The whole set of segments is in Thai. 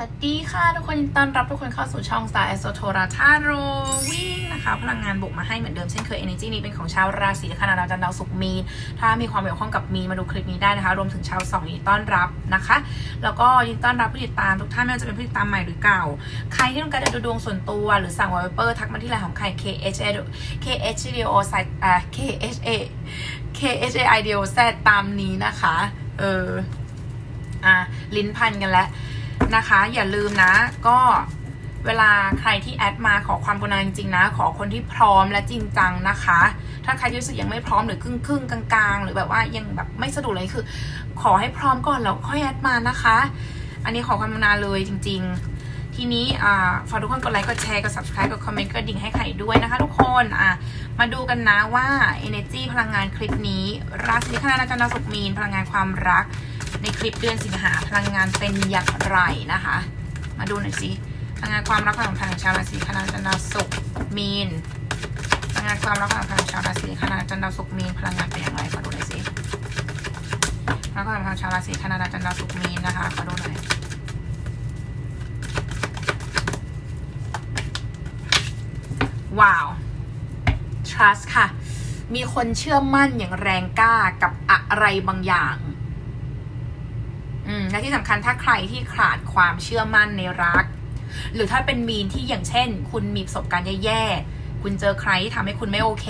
วัสดีค่ะทุกคนยินดีต้อนรับทุกคนเข้าสู่ช่อง Star a s t r o t o r a t a r o วิ่งนะคะพลังงานบวกมาให้เหมือนเดิมเช่นเคย Energy นี้เป็นของชาวราศีคณะดาวจันทร์ดาวศุกร์มีนถ้ามีความเกี่ยวข้องกับมีนมาดูคลิปนี้ได้นะคะ รวมถึงชาวสองยินต้อนรับนะคะ แล้วก็ยินดีต้อนรับผู้ติดตามทุกท่านไม่ว่าจะเป็นผู้ติดตามใหม่หรือเก่า ใครที่ต้องการจะดูดวงส่วนตัวหรือสั่งวอลเปเปอร์ทักมาที่ไลน์ของใคร KHA KHA s i t อ่า KHA KHA IDO Z ตามนี้นะคะเอออะลิ้นพันกันแล้ว นะคะ อย่าลืมนะ ก็เวลาใครที่แอดมาขอความกรุณาจริงๆนะ ขอคนที่พร้อมและจริงจังนะคะ ถ้าใครรู้สึกยังไม่พร้อมหรือครึ่งครึ่งกลางๆ หรือแบบว่ายังแบบไม่สะดวกเลยคือ ขอให้พร้อมก่อนแล้วค่อยแอดมานะคะ อันนี้ขอความกรุณาเลยจริง ๆ ทีนี้อ่าฝากทุกคนกดไลค์กดแชร์กด subscribe กดคอมเมนต์กดดิ่งให้ไข่ด้วยนะคะ ทุกคนอะมาดูกันนะว่า energy พลังงานคลิปนี้ราศีคณะจันทร์ดาวศุกร์มีนพลังงานความรัก ในคลิปเดือนสิงหาพลังงานเป็นอย่างไรนะคะ มาดูหน่อยสิพลังงานความรักความสัมพันธ์ของชาวราศีคณะจันทร์ศุกร์มีนพลังงานความรักความสัมพันธ์ของชาวราศีคณะจันทร์ศุกร์มีนพลังงานเป็นอย่างไรขอดูหน่อยสิพลังงานความสัมพันธ์ชาวราศีคณะจันทร์ศุกร์มีนนะคะขอดูหน่อยว้าว trust ค่ะ มีคนเชื่อมั่นอย่างแรงกล้ากับอะไรบางอย่าง และที่สำคัญถ้าใครที่ขาดความเชื่อมั่นในรัก หรือถ้าเป็นมีนที่อย่างเช่น คุณมีประสบการณ์แย่ๆคุณเจอใครที่ทำให้คุณไม่โอเค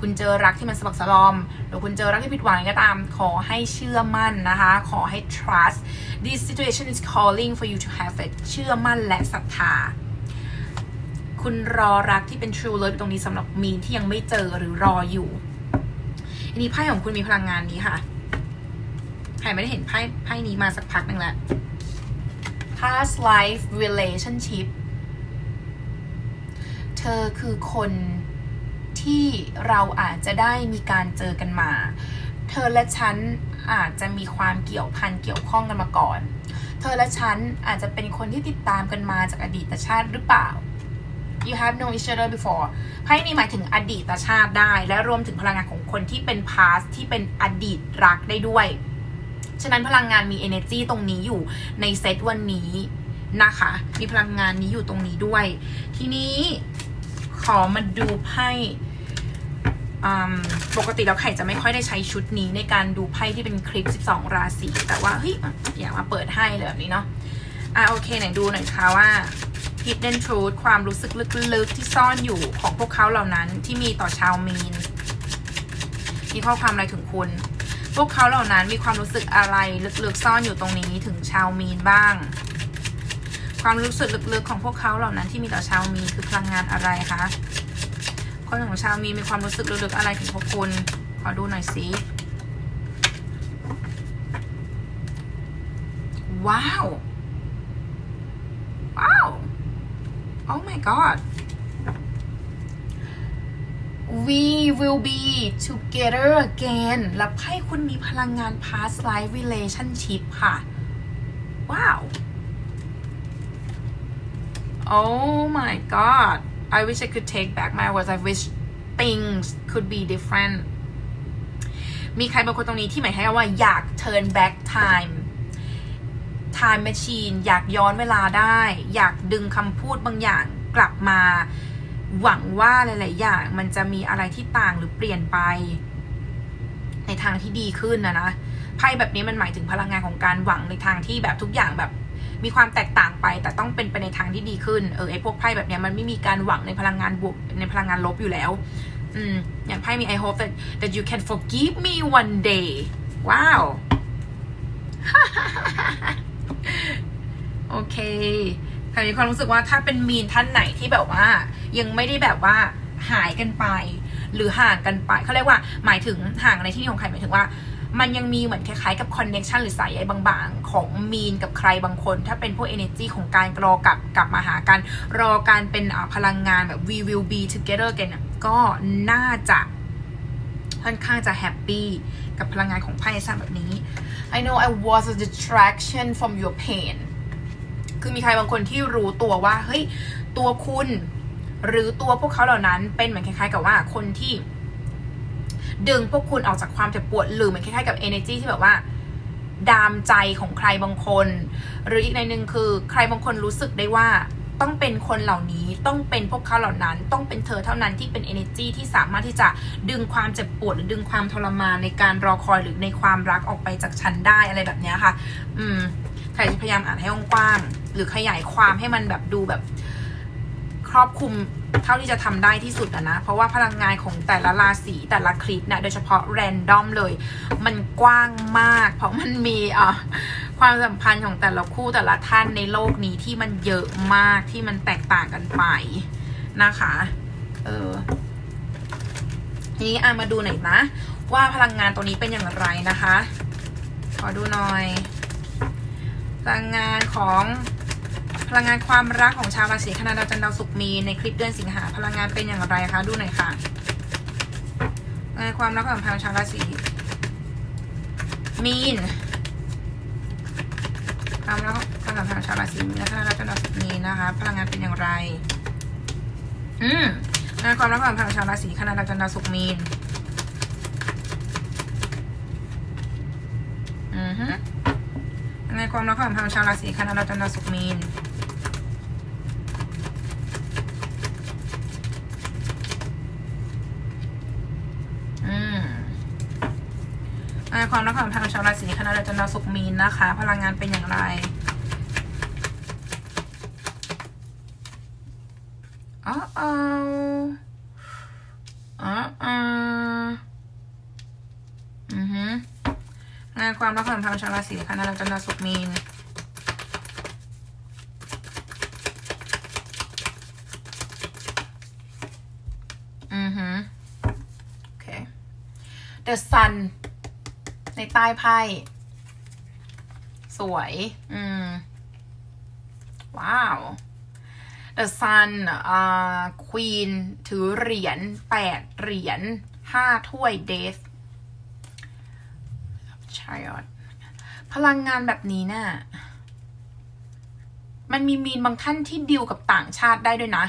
คุณเจอรักที่มันสะบักสะบอม หรือคุณเจอรักที่ผิดหวังก็ตาม ขอให้เชื่อมั่นนะคะ ขอให้ trust this situation is calling for you to have it เชื่อมั่นและศรัทธาคุณรอรักที่เป็น true love ตรงนี้สำหรับมีนที่ยังไม่เจอหรือรออยู่อันนี้ไพ่ของคุณมีพลังงานนี้ค่ะ ใครไม่ได้เห็นไพ่ไพ่นี้มาสักพักหนึ่งแล้ว past life relationship เธอคือคนที่เราอาจจะได้มีการเจอกันมา เธอและฉันอาจจะมีความเกี่ยวพันเกี่ยวข้องกันมาก่อน เธอและฉันอาจจะเป็นคนที่ติดตามกันมาจากอดีตชาติหรือเปล่า you have known each other before ไพ่นี้หมายถึงอดีตชาติได้ และรวมถึงพลังงานของคนที่เป็น past ที่เป็นอดีตรักได้ด้วย ฉะนั้นพลังงานมี energy ตรงนี้อยู่ในเซตวันนี้นะคะ มีพลังงานนี้อยู่ตรงนี้ด้วย ทีนี้ขอมาดูไพ่ปกติแล้วไข่จะไม่ค่อยได้ใช้ชุดนี้ในการดูไพ่ที่เป็นคลิป 12 ราศีแต่ว่าเฮ้ยอยากมาเปิดให้เลยแบบนี้เนาะอะโอเคไหนดูหน่อยคะว่า hidden truth ความรู้สึกลึกๆที่ซ่อนอยู่ของพวกเขาเหล่านั้นที่มีต่อชาวมีนมีข้อความอะไรถึงคุณ พวกเขาเหล่านั้นมีความรู้สึกอะไรลึกๆซ่อนอยู่ตรงนี้ถึงชาวมีนบ้าง ความรู้สึกลึกๆของพวกเขาเหล่านั้นที่มีต่อชาวมีนคือพลังงานอะไรคะคนของชาวมีนมีความรู้สึกลึกๆอะไรถึงพวกคุณขอดูหน่อยสิว้าว ว้าว oh my god we will be together again และไพ่คุณมีพลังงาน past life relationship ค่ะ ว้าว oh my god I wish I could take back my words I wish things could be different มีใครบางคนตรงนี้ที่หมายให้ว่าอยาก turn back time time machine อยากย้อนเวลาได้ อยากดึงคำพูดบางอย่างกลับมา หวังว่าหลาย ๆ อย่างมันจะมีอะไรที่ต่างหรือเปลี่ยนไป ในทางที่ดีขึ้นนะนะไพ่แบบนี้มันหมายถึงพลังงานของการหวังในทางที่แบบทุกอย่างแบบมีความแตกต่างไป แต่ต้องเป็นไปในทางที่ดีขึ้นเออไอพวกไพ่แบบนี้มันไม่มีการหวังในพลังงานบวกในพลังงานลบอยู่แล้วอืมอย่างไพ่มี I hope that that you can forgive me one day ว้าว โอเค แต่มีความรู้สึกว่าถ้าเป็นมีนท่านไหนที่แบบว่า ยังไม่ได้แบบว่าหายกันไป หรือห่างกันไปเขาเรียกว่าหมายถึงห่างในที่นี้ของใครหมายถึงว่า มันยังมีเหมือนคล้ายๆกับคอนเน c t ชันหรือสายใยบางๆ ของมีนกับใครบางคน ถ้าเป็นพวก energy ของการรอกลับกลับมาหากันรอการเป็นพลังงานแบบ we will be together again อะก็น่าจะค่อนข้างจะแฮปปี้กับพลังงานของไพ่ในสร้าแบบนี้ I know I was a distraction from your pain คือมีใครบางคนที่รู้ตัวว่าเฮ้ยตัวคุณ หรือตัวพวกเขาเหล่านั้นเป็นเหมือนคล้ายๆ กับว่าคนที่ ดึงพวกคุณออกจากความเจ็บปวดหรือเหมือนคล้ายๆกับ energy ที่แบบว่า ดามใจของใครบางคน หรืออีกในหนึ่งคือ ใครบางคนรู้สึกได้ว่าต้องเป็นคนเหล่านี้ต้องเป็นพวกเขาเหล่านั้น ต้องเป็นเธอเท่านั้นที่เป็น energy ที่สามารถที่จะดึงความเจ็บปวด หรือดึงความทรมานในการรอคอยหรือในความรักออกไปจากฉันได้อะไรแบบเนี้ยค่ะ อืม ใครพยายามอ่านให้กว้าง หรือขยายความให้มันแบบดูแบบครอบคลุมเท่าที่จะทำได้ที่สุดอะนะ เพราะว่าพลังงานของแต่ละราศีแต่ละคลิปนะโดยเฉพาะแรนดอมเลย มันกว้างมาก เพราะมันมีอะความสัมพันธ์ของแต่ละคู่แต่ละท่านในโลกนี้ที่มันเยอะมากที่มันแตกต่างกันไปนะคะ เออทีนี้อะมาดูหน่อยนะ ว่าพลังงานตัวนี้เป็นอย่างไรนะคะ ขอดูหน่อย ลังงานของพลังงานความรักของชาวราศีคณะดาวจันทร์ดาวศุกร์มีในคลิปเดือนสิงหาพลังงานเป็นอย่างไรคะดูหน่อยค่ะพลังงานความรักของทางชาวราศีมีนความรักของทางชาวราศีมีนและคณะดาวจันทร์ดาวศุกร์มีนะคะ พลังงานเป็นอย่างไร อืมพลังงานความรักของทางชาวราศีคณะดาวจันทร์ดาวศุกร์มีนอือฮึ ในความรักของทางชาวราศีคณะดาวจันทร์ดาวศุกมีนอืมในความรักของทางชาวราศีคณะดาวจันทร์ดาวศุกมีนนะคะ พลังงานเป็นอย่างไรอ๋ออ๋ออ๋ออ๋ออือฮึ งานความ รักของทางชาวราศีคณะดาวจันทร์ดาวศุกมีนอือฮึโอเค The Sun ในใต้ไพ่สวย อืม ว้าว The Sun อ่า Queen ถือเหรียญแปดเหรียญห้าถ้วย Death ใช่อดพลังงานแบบนี้น่ะมันมีมีนบางท่านที่ดิวกับต่างชาติได้ด้วยนะ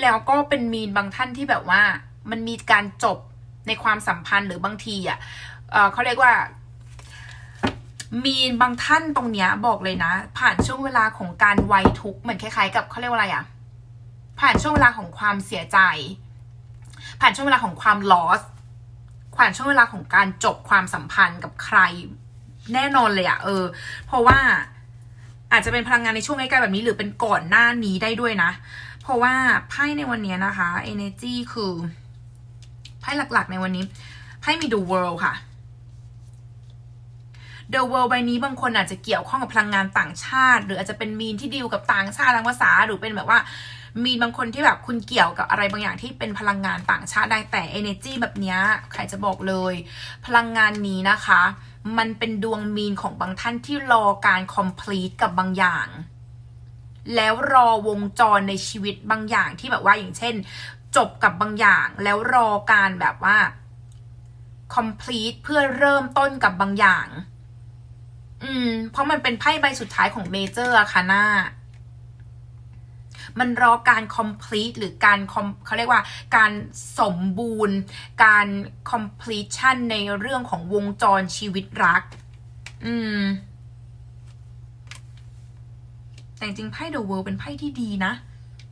แล้วก็เป็นมีนบางท่านที่แบบว่า มันมีการจบในความสัมพันธ์หรือบางทีอะเเขาเรียกว่า มีนบางท่านตรงเนี้ยบอกเลยนะ ผ่านช่วงเวลาของการไวยทุกข์เหมือนคล้ายๆ กับเขาเรียกว่าอะไรอะ ผ่านช่วงเวลาของความเสียใจ ผ่านช่วงเวลาของความ loss ผ่านช่วงเวลาของการจบความสัมพันธ์กับใครแน่นอนเลยอะเออ เพราะว่าอาจจะเป็นพลังงานในช่วงใกล้ๆแบบนี้หรือเป็นก่อนหน้านี้ได้ด้วยนะ เพราะว่าไพ่ในวันนี้นะคะ energy คือไพ่หลักๆในวันนี้ไพ่มี the world ค่ะ The World ใบนี้บางคนอาจจะเกี่ยวข้องกับพลังงานต่างชาติ หรืออาจจะเป็นมีนที่ดีลกับต่างชาติทางภาษาหรือเป็นแบบว่า มีบางคนที่แบบคุณเกี่ยวกับอะไรบางอย่างที่เป็นพลังงานต่างชาติได้แต่ energy แบบนี้ใครจะบอกเลย พลังงานนี้นะคะ มันเป็นดวงมีนของบางท่านที่รอการ complete กับบางอย่าง แล้วรอวงจรในชีวิตบางอย่างที่แบบว่าอย่างเช่น จบกับบางอย่าง แล้วรอการแบบว่า complete เพื่อเริ่มต้นกับบางอย่าง อืม เพราะมันเป็นไพ่ใบสุดท้ายของเมเจอร์อะค่ะหน้า มันรอการ complete หรือการ com เขาเรียกว่าการสมบูรณ์ การ completion ในเรื่องของวงจรชีวิตรัก อืม แต่จริงไพ่ The World เป็นไพ่ที่ดีนะ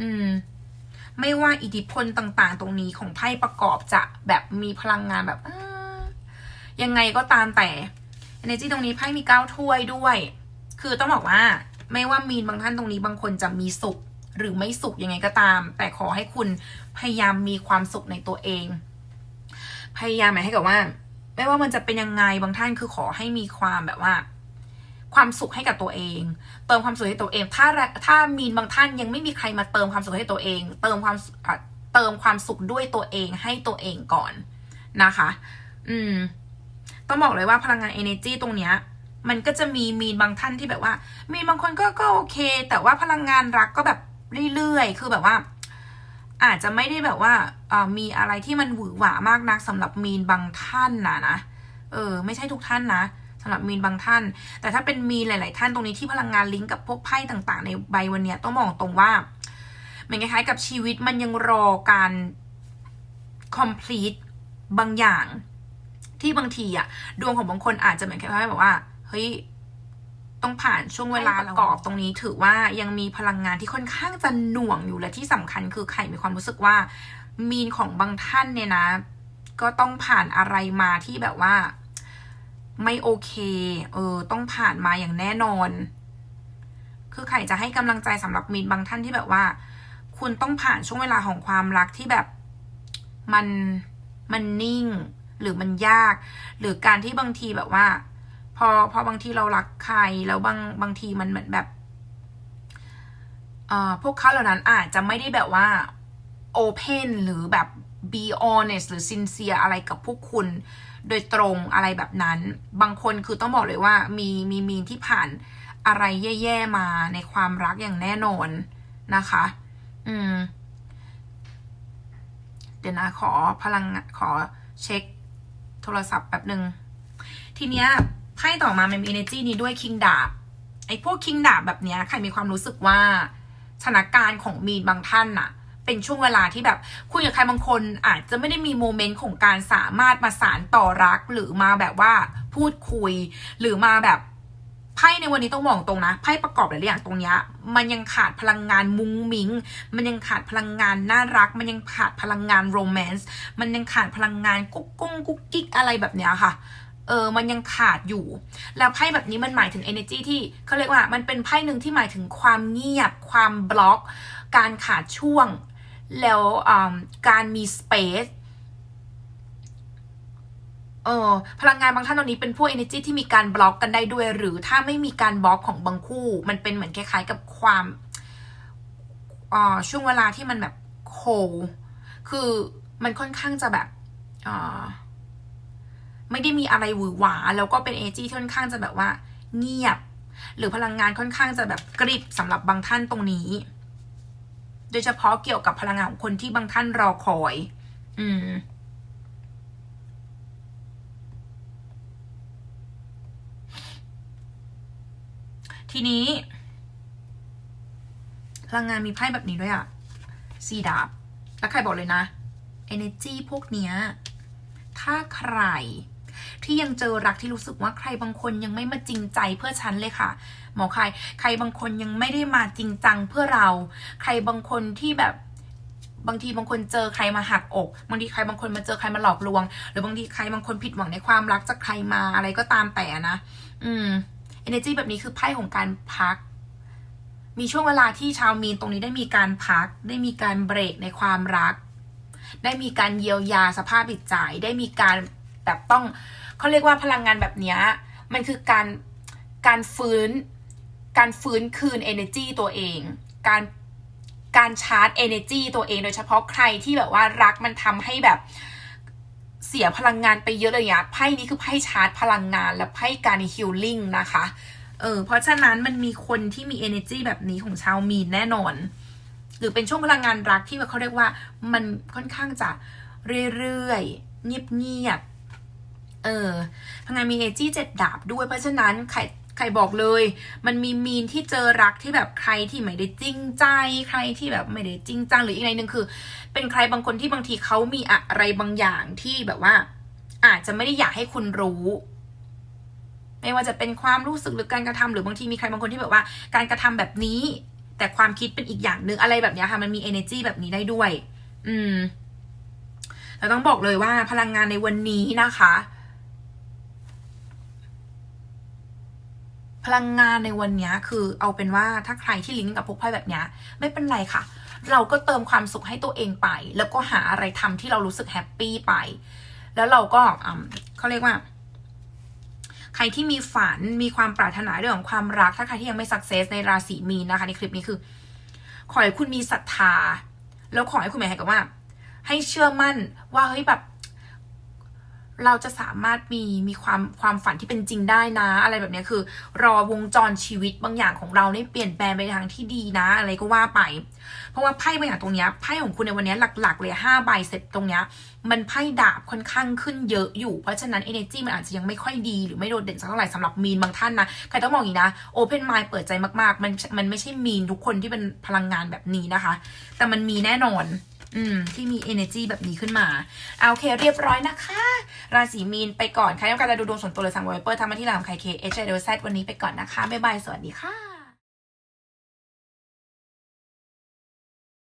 อืม ไม่ว่าอิทธิพลต่างๆ ตรงนี้ของไพ่ประกอบจะแบบมีพลังงานแบบยังไงก็ตามแต่ energy ตรงนี้ไพ่มีเก้าถ้วยด้วย คือต้องบอกว่า ไม่ว่ามีนบางท่านตรงนี้บางคนจะมีสุข หรือไม่สุขยังไงก็ตาม แต่ขอให้คุณพยายามมีความสุขในตัวเอง พยายามหมายให้กับว่า ไม่ว่ามันจะเป็นยังไงบางท่านคือขอให้มีความแบบว่า ความสุขให้กับตัวเอง เติมความสุขให้ตัวเอง ถ้าถ้ามีนบางท่านยังไม่มีใครมาเติมความสุขให้ตัวเอง เติมความเติมความสุขด้วยตัวเองให้ตัวเองก่อนนะคะ อืม ต้องบอกเลยว่าพลังงาน energy ตรงเนี้ยมันก็จะมีมีนบางท่านที่แบบว่า มีบางคนก็ก็โอเค แต่ว่าพลังงานรักก็แบบ เรื่อยๆ คือแบบว่า อาจจะไม่ได้แบบว่ามีอะไรที่มันหวือหวามากนักสำหรับมีนบางท่านนะนะเออ ไม่ใช่ทุกท่านนะสำหรับมีนบางท่าน แต่ถ้าเป็นมีนหลาย ๆ ท่านตรงนี้ที่พลังงานลิงก์กับพวกไพ่ต่าง ๆ ในใบวันเนี้ยต้องมองตรงว่าเหมือนคล้ายๆกับชีวิตมันยังรอการ complete บางอย่างที่บางทีอะดวงของบางคนอาจจะเหมือนแค่แบบว่า เฮ้ย ต้องผ่านช่วงเวลาประกอบตรงนี้ถือว่ายังมีพลังงานที่ค่อนข้างจะหน่วงอยู่และที่สำคัญคือไข่มีความรู้สึกว่า มีนของบางท่านเนี่ยนะ ก็ต้องผ่านอะไรมาที่แบบว่า ไม่โอเค เออ ต้องผ่านมาอย่างแน่นอน คือไข่จะให้กำลังใจสำหรับมีนบางท่านที่แบบว่า คุณต้องผ่านช่วงเวลาของความรักที่แบบมันมันนิ่ง หรือมันยาก หรือการที่บางทีแบบว่า พอพอบางทีเรารักใครแล้วบางบางทีมันเหมือนแบบเอ่อพวกเขาเหล่านั้นอาจจะไม่ได้แบบว่า open หรือแบบ be honest หรือ sincere อะไรกับพวกคุณโดยตรงอะไรแบบนั้น บางคนคือต้องบอกเลยว่ามีมีมีนที่ผ่านอะไรแย่ๆมาในความรักอย่างแน่นอนนะคะ อืม เดี๋ยวนะขอพลังขอเช็คโทรศัพท์แป๊บหนึ่งทีเนี้ย ไพ่ต่อมามันมี energy นี้ด้วยคิงดาบไอ้พวกคิงดาบแบบเนี้ยใครมีความรู้สึกว่าสถานการณ์ของมีนบางท่านน่ะ เป็นช่วงเวลาที่แบบคุยกับใครบางคนอาจจะไม่ได้มีโมเมนต์ของการสามารถมาสารต่อรักหรือมาแบบว่าพูดคุย หรือมาแบบไพ่ในวันนี้ต้องบอกตรงนะไพ่ประกอบหลายอย่างตรงนี้มันยังขาดพลังงานมุ้งมิ้งมันยังขาดพลังงานน่ารัก มันยังขาดพลังงานโรแมนต์มันยังขาดพลังงานกุ๊กกุ้งกุ๊กกิ๊กอะไรแบบเนี้ยค่ะ เออมันยังขาดอยู่ แล้วไพ่แบบนี้มันหมายถึง energy ที่เขาเรียกว่ามันเป็นไพ่หนึ่งที่หมายถึงความเงียบ ความบล็อก การขาดช่วง แล้วอ่าการมี space เออพลังงานบางท่านตรงนี้เป็นพวก energy ที่มีการบล็อกกันได้ด้วย หรือถ้าไม่มีการบล็อกของบางคู่ มันเป็นเหมือนคล้ายๆกับความอ่าช่วงเวลาที่มันแบบโคลคือมันค่อนข้างจะแบบอ่า ไม่ได้มีอะไรหวือหวา แล้วก็เป็น energy ที่ค่อนข้างจะแบบว่า เงียบ หรือพลังงานค่อนข้างจะแบบกริบสำหรับบางท่านตรงนี้ โดยเฉพาะเกี่ยวกับพลังงานของคนที่บางท่านรอคอย อืมทีนี้ พลังงานมีไพ่แบบนี้ด้วยอะสีดาบ แล้วใครบอกเลยนะ energy พวกเนี้ย ถ้าใคร ที่ยังเจอรักที่รู้สึกว่าใครบางคนยังไม่มาจริงใจเพื่อฉันเลยค่ะ หมอใครใครบางคนยังไม่ได้มาจริงจังเพื่อเรา ใครบางคนที่แบบบางทีบางคนเจอใครมาหักอกบางทีใครบางคนมาเจอใครมาหลอกลวง หรือบางทีใครบางคนผิดหวังในความรักจากใครมาอะไรก็ตามแต่นะ อืม energy แบบนี้คือไพ่ของการพัก มีช่วงเวลาที่ชาวมีนตรงนี้ได้มีการพัก ได้มีการเบรกในความรัก ได้มีการเยียวยาสภาพจิตใจ ได้มีการแบบต้อง เขาเรียกว่าพลังงานแบบนี้มันคือการการฟื้น การฟื้นคืน energy ตัวเอง การการชาร์จ energy ตัวเอง โดยเฉพาะใครที่แบบว่ารักมันทำให้แบบเสียพลังงานไปเยอะเลยอะไพ่นี้คือไพ่ชาร์จพลังงานและไพ่การฮิลลิ่งนะคะ เออ เพราะฉะนั้นมันมีคนที่มี energy แบบนี้ของชาวมีนแน่นอน หรือเป็นช่วงพลังงานรักที่เขาเรียกว่ามันค่อนข้างจะเรื่อยๆเงียบ เออพลังานมีเอจี้เจ็ดดาบด้วยเพราะฉะนั้นใครใครบอกเลย มันมีมีนที่เจอรักที่แบบใครที่ไม่ได้จริงใจ ใครที่แบบไม่ได้จริงจังหรืออีกในหนึ่งคือ เป็นใครบางคนที่บางทีเขามีอะไรบางอย่างที่แบบว่า อาจจะไม่ได้อยากให้คุณรู้ไม่ว่าจะเป็นความรู้สึกหรือการกระทำหรือบางทีมีใครบางคนที่แบบว่า การกระทำแบบนี้ แต่ความคิดเป็นอีกอย่างหนึ่งอะไรแบบนี้ค่ะ มันมี energy แบบนี้ได้ด้วย อืมแต่ต้องบอกเลยว่าพลังงานในวันนี้นะคะ พลังงานในวันนี้คือเอาเป็นว่าถ้าใครที่ลิงก์กับพวกไพ่แบบนี้ไม่เป็นไรค่ะ เราก็เติมความสุขให้ตัวเองไป แล้วก็หาอะไรทำที่เรารู้สึกแฮปปี้ไป แล้วเราก็อืมเขาเรียกว่า ใครที่มีฝันมีความปรารถนาเรื่องของความรัก ถ้าใครที่ยังไม่สักเซสในราศีมีนนะคะ ในคลิปนี้คือ ขอให้คุณมีศรัทธา แล้วขอให้คุณหมายให้กับว่า ให้เชื่อมั่นว่าเฮ้ยแบบ เราจะสามารถมีมีความความฝันที่เป็นจริงได้นะ อะไรแบบนี้คือ รอวงจรชีวิตบางอย่างของเราได้เปลี่ยนแปลงไปทางที่ดีนะ อะไรก็ว่าไป เพราะว่าไพ่บางอย่างตรงนี้ไพ่ของคุณในวันนี้หลัก ๆ เลยห้าใบเสร็จตรงนี้มันไพ่ดาบค่อนข้างขึ้นเยอะอยู่ เพราะฉะนั้น energy มันอาจจะยังไม่ค่อยดีหรือไม่โดดเด่นสักเท่าไหร่สำหรับมีนบางท่านนะใครต้องมองอย่างนี้นะ open mind เปิดใจมากๆ มันมันไม่ใช่มีนทุกคนที่เป็นพลังงานแบบนี้นะคะ แต่มันมีแน่นอน อืม ที่มี energy แบบนี้ขึ้นมาเอาโอเคเรียบร้อยนะคะ ราศีมีนไปก่อน ใครต้องการจะดูดวงส่วนตัวหรือสั่งไวเปอร์ทำมาที่หลังไคเคเอชไอเดลเซวันนี้ไปก่อนนะคะ บ๊ายบาย สวัสดีค่ะ